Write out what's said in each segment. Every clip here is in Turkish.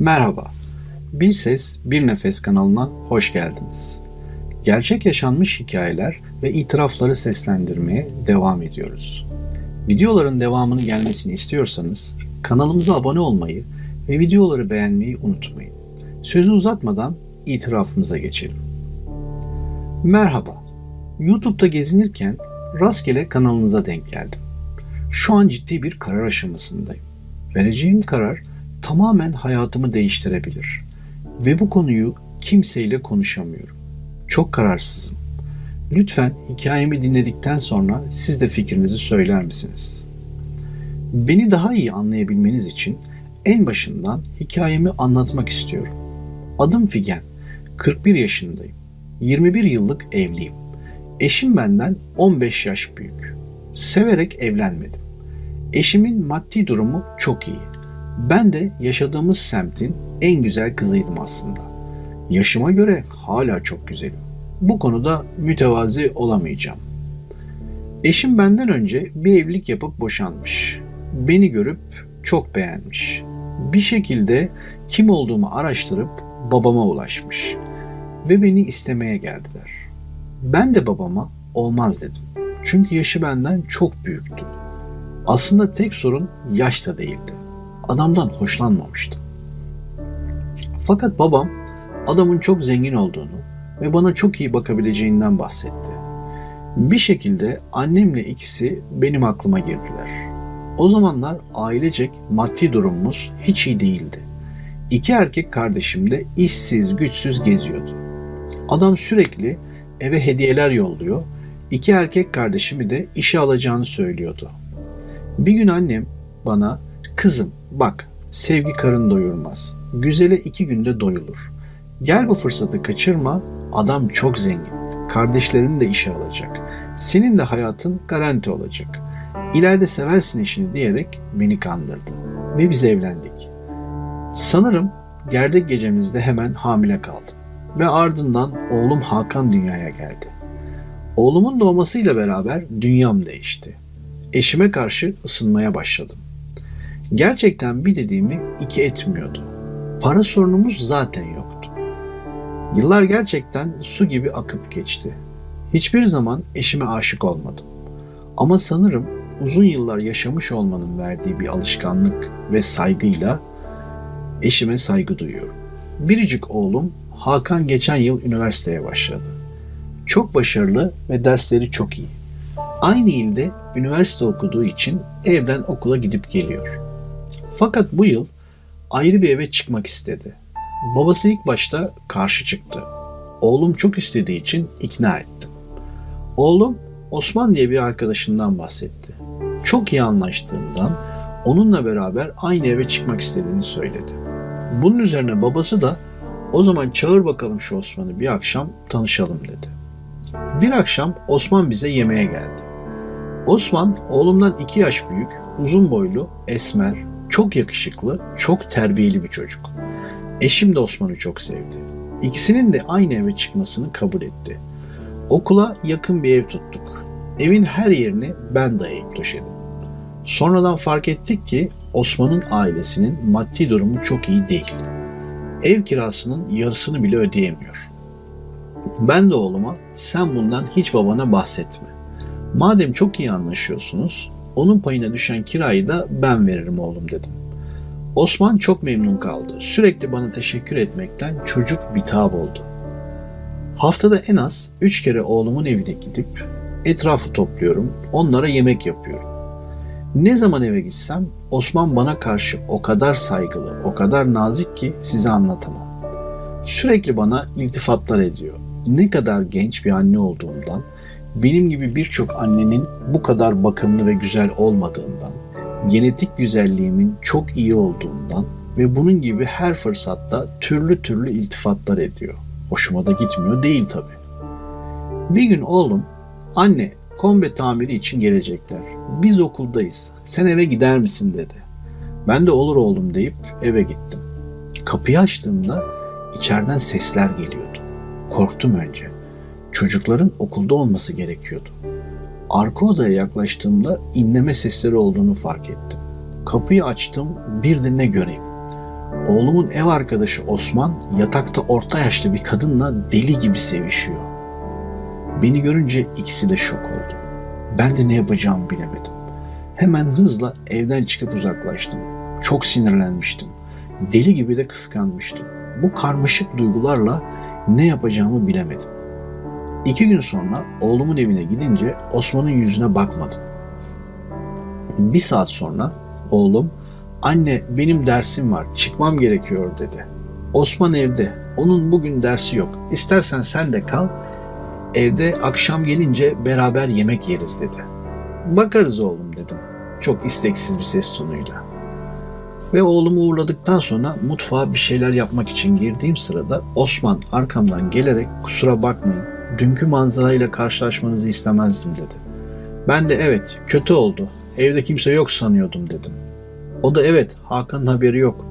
Merhaba. Bir Ses Bir Nefes kanalına hoş geldiniz. Gerçek yaşanmış hikayeler ve itirafları seslendirmeye devam ediyoruz. Videoların devamını gelmesini istiyorsanız kanalımıza abone olmayı ve videoları beğenmeyi unutmayın. Sözü uzatmadan itirafımıza geçelim. Merhaba. YouTube'da gezinirken rastgele kanalınıza denk geldim. Şu an ciddi bir karar aşamasındayım. Vereceğim karar tamamen hayatımı değiştirebilir. Ve bu konuyu kimseyle konuşamıyorum. Çok kararsızım. Lütfen hikayemi dinledikten sonra siz de fikrinizi söyler misiniz? Beni daha iyi anlayabilmeniz için en başından hikayemi anlatmak istiyorum. Adım Figen. 41 yaşındayım. 21 yıllık evliyim. Eşim benden 15 yaş büyük. Severek evlenmedim. Eşimin maddi durumu çok iyi. Ben de yaşadığımız semtin en güzel kızıydım aslında. Yaşıma göre hala çok güzelim. Bu konuda mütevazi olamayacağım. Eşim benden önce bir evlilik yapıp boşanmış. Beni görüp çok beğenmiş. Bir şekilde kim olduğumu araştırıp babama ulaşmış ve beni istemeye geldiler. Ben de babama olmaz dedim. Çünkü yaşı benden çok büyüktü. Aslında tek sorun yaş da değildi. Adamdan hoşlanmamıştım. Fakat babam adamın çok zengin olduğunu ve bana çok iyi bakabileceğinden bahsetti. Bir şekilde annemle ikisi benim aklıma girdiler. O zamanlar ailecek maddi durumumuz hiç iyi değildi. İki erkek kardeşim de işsiz, güçsüz geziyordu. Adam sürekli eve hediyeler yolluyor, iki erkek kardeşimi de işe alacağını söylüyordu. Bir gün annem bana, kızım bak sevgi karın doyurmaz. Güzele iki günde doyulur. Gel bu fırsatı kaçırma, adam çok zengin. Kardeşlerini de işe alacak. Senin de hayatın garanti olacak. İleride seversin işini diyerek beni kandırdı. Ve biz evlendik. Sanırım gerdek gecemizde hemen hamile kaldım. Ve ardından oğlum Hakan dünyaya geldi. Oğlumun doğmasıyla beraber dünyam değişti. Eşime karşı ısınmaya başladım. Gerçekten bir dediğimi iki etmiyordu. Para sorunumuz zaten yoktu. Yıllar gerçekten su gibi akıp geçti. Hiçbir zaman eşime aşık olmadım. Ama sanırım uzun yıllar yaşamış olmanın verdiği bir alışkanlık ve saygıyla eşime saygı duyuyorum. Biricik oğlum Hakan geçen yıl üniversiteye başladı. Çok başarılı ve dersleri çok iyi. Aynı ilde üniversite okuduğu için evden okula gidip geliyor. Fakat bu yıl ayrı bir eve çıkmak istedi. Babası ilk başta karşı çıktı. Oğlum çok istediği için ikna ettim. Oğlum Osman diye bir arkadaşından bahsetti. Çok iyi anlaştığından onunla beraber aynı eve çıkmak istediğini söyledi. Bunun üzerine babası da o zaman çağır bakalım şu Osman'ı bir akşam tanışalım dedi. Bir akşam Osman bize yemeğe geldi. Osman oğlumdan iki yaş büyük, uzun boylu, esmer, çok yakışıklı, çok terbiyeli bir çocuk. Eşim de Osman'ı çok sevdi. İkisinin de aynı eve çıkmasını kabul etti. Okula yakın bir ev tuttuk. Evin her yerini ben dayayıp döşedim. Sonradan fark ettik ki Osman'ın ailesinin maddi durumu çok iyi değil. Ev kirasının yarısını bile ödeyemiyor. Ben de oğluma sen bundan hiç babana bahsetme. Madem çok iyi anlaşıyorsunuz, onun payına düşen kirayı da ben veririm oğlum dedim. Osman çok memnun kaldı. Sürekli bana teşekkür etmekten çocuk bitap oldu. Haftada en az 3 kere oğlumun evine gidip etrafı topluyorum, onlara yemek yapıyorum. Ne zaman eve gitsem Osman bana karşı o kadar saygılı, o kadar nazik ki size anlatamam. Sürekli bana iltifatlar ediyor. Ne kadar genç bir anne olduğumdan, benim gibi birçok annenin bu kadar bakımlı ve güzel olmadığından, genetik güzelliğimin çok iyi olduğundan ve bunun gibi her fırsatta türlü türlü iltifatlar ediyor. Hoşuma da gitmiyor değil tabi. Bir gün oğlum, anne kombe tamiri için gelecekler. Biz okuldayız. Sen eve gider misin dedi. Ben de olur oğlum deyip eve gittim. Kapıyı açtığımda içeriden sesler geliyordu. Korktum önce. Çocukların okulda olması gerekiyordu. Arka odaya yaklaştığımda inleme sesleri olduğunu fark ettim. Kapıyı açtım, bir de ne göreyim. Oğlumun ev arkadaşı Osman yatakta orta yaşlı bir kadınla deli gibi sevişiyor. Beni görünce ikisi de şok oldu. Ben de ne yapacağımı bilemedim. Hemen hızla evden çıkıp uzaklaştım. Çok sinirlenmiştim. Deli gibi de kıskanmıştım. Bu karmaşık duygularla ne yapacağımı bilemedim. İki gün sonra oğlumun evine gidince Osman'ın yüzüne bakmadım. Bir saat sonra oğlum anne benim dersim var çıkmam gerekiyor dedi. Osman evde onun bugün dersi yok İstersen sen de kal evde akşam gelince beraber yemek yeriz dedi. Bakarız oğlum dedim çok isteksiz bir ses tonuyla. Ve oğlumu uğurladıktan sonra mutfağa bir şeyler yapmak için girdiğim sırada Osman arkamdan gelerek kusura bakmayın dünkü manzarayla karşılaşmanızı istemezdim dedi. Ben de evet kötü oldu evde kimse yok sanıyordum dedim. O da evet Hakan'ın haberi yok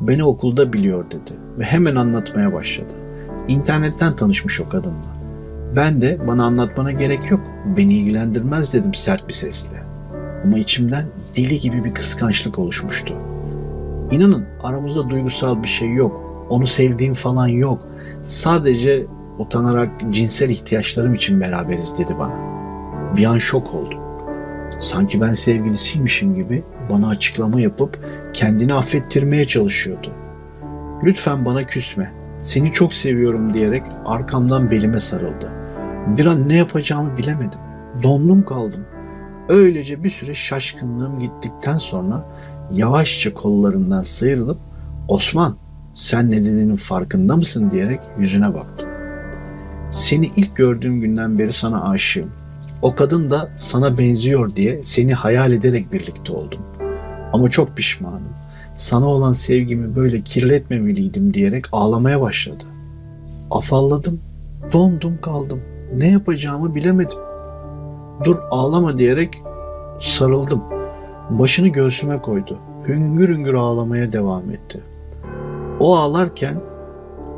beni okulda biliyor dedi ve hemen anlatmaya başladı. İnternetten tanışmış o kadınla. Ben de bana anlatmana gerek yok beni ilgilendirmez dedim sert bir sesle. Ama içimden deli gibi bir kıskançlık oluşmuştu. İnanın aramızda duygusal bir şey yok. Onu sevdiğim falan yok. Sadece utanarak cinsel ihtiyaçlarım için beraberiz dedi bana. Bir an şok oldum. Sanki ben sevgilisiymişim gibi bana açıklama yapıp kendini affettirmeye çalışıyordu. Lütfen bana küsme. Seni çok seviyorum diyerek arkamdan belime sarıldı. Bir an ne yapacağımı bilemedim. Dondum kaldım. Öylece bir süre şaşkınlığım gittikten sonra yavaşça kollarından sıyrılıp Osman sen ne dediğinin farkında mısın diyerek yüzüne baktım. Seni ilk gördüğüm günden beri sana aşığım. O kadın da sana benziyor diye seni hayal ederek birlikte oldum. Ama çok pişmanım. Sana olan sevgimi böyle kirletmemeliydim diyerek ağlamaya başladı. Afalladım, dondum kaldım. Ne yapacağımı bilemedim. Dur ağlama diyerek sarıldım. Başını göğsüme koydu. Hüngür hüngür ağlamaya devam etti. O ağlarken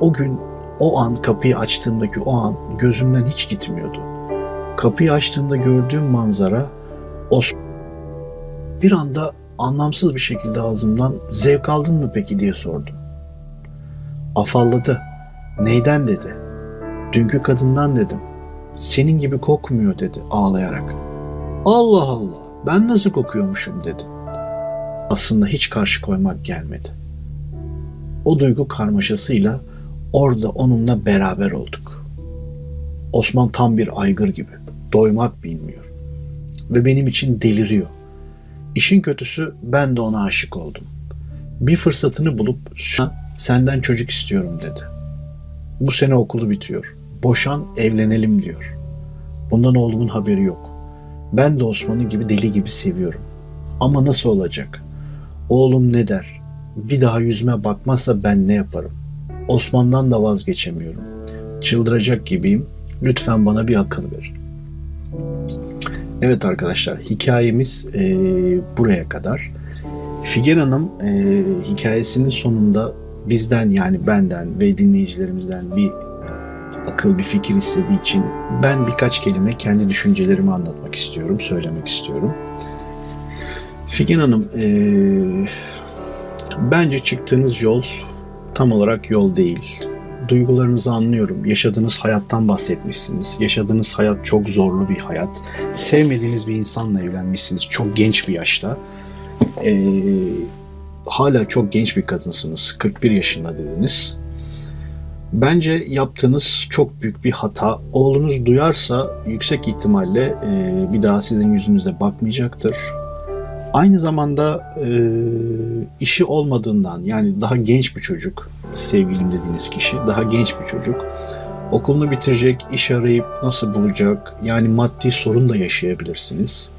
o gün o an kapıyı açtığımdaki o an gözümden hiç gitmiyordu. Kapıyı açtığımda gördüğüm manzara o bir anda anlamsız bir şekilde ağzımdan zevk aldın mı peki diye sordum. Afalladı. Neyden dedi. Dünkü kadından dedim. Senin gibi kokmuyor dedi ağlayarak. Allah Allah ben nasıl kokuyormuşum dedi. Aslında hiç karşı koymak gelmedi. O duygu karmaşasıyla orada onunla beraber olduk. Osman tam bir aygır gibi. Doymak bilmiyor. Ve benim için deliriyor. İşin kötüsü ben de ona aşık oldum. Bir fırsatını bulup senden çocuk istiyorum dedi. Bu sene okulu bitiyor. Boşan evlenelim diyor. Bundan oğlumun haberi yok. Ben de Osman'ı gibi deli gibi seviyorum. Ama nasıl olacak? Oğlum ne der? Bir daha yüzüme bakmazsa ben ne yaparım? Osman'dan da vazgeçemiyorum. Çıldıracak gibiyim. Lütfen bana bir akıl verin. Evet arkadaşlar hikayemiz e, buraya kadar. Figen Hanım e, hikayesinin sonunda bizden yani benden ve dinleyicilerimizden bir akıl bir fikir istediği için ben birkaç kelime kendi düşüncelerimi anlatmak istiyorum, söylemek istiyorum. Figen Hanım, e, bence çıktığınız yol tam olarak yol değil. Duygularınızı anlıyorum. Yaşadığınız hayattan bahsetmişsiniz. Yaşadığınız hayat çok zorlu bir hayat. Sevmediğiniz bir insanla evlenmişsiniz çok genç bir yaşta. E, hala çok genç bir kadınsınız. 41 yaşında dediniz. Bence yaptığınız çok büyük bir hata. Oğlunuz duyarsa yüksek ihtimalle e, bir daha sizin yüzünüze bakmayacaktır. Aynı zamanda e, işi olmadığından yani daha genç bir çocuk, sevgilim dediğiniz kişi daha genç bir çocuk. Okulunu bitirecek, iş arayıp nasıl bulacak? Yani maddi sorun da yaşayabilirsiniz.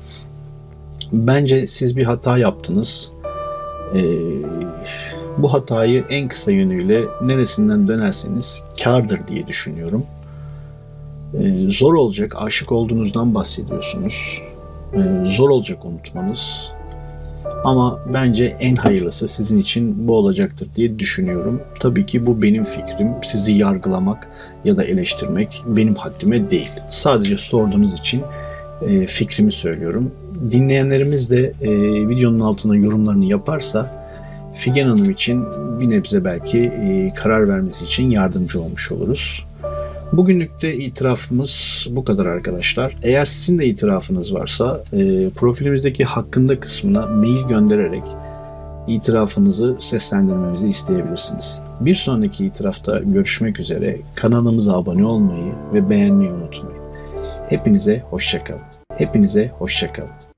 Bence siz bir hata yaptınız. Ee, bu hatayı en kısa yönüyle neresinden dönerseniz kardır diye düşünüyorum. Ee, zor olacak, aşık olduğunuzdan bahsediyorsunuz. Ee, zor olacak unutmanız. Ama bence en hayırlısı sizin için bu olacaktır diye düşünüyorum. Tabii ki bu benim fikrim. Sizi yargılamak ya da eleştirmek benim haddime değil. Sadece sorduğunuz için e, fikrimi söylüyorum. Dinleyenlerimiz de e, videonun altına yorumlarını yaparsa Figen Hanım için bir nebze belki e, karar vermesi için yardımcı olmuş oluruz. Bugünlük de itirafımız bu kadar arkadaşlar. Eğer sizin de itirafınız varsa e, profilimizdeki hakkında kısmına mail göndererek itirafınızı seslendirmemizi isteyebilirsiniz. Bir sonraki itirafta görüşmek üzere. Kanalımıza abone olmayı ve beğenmeyi unutmayın. Hepinize hoşçakalın. Hepinize hoşçakalın.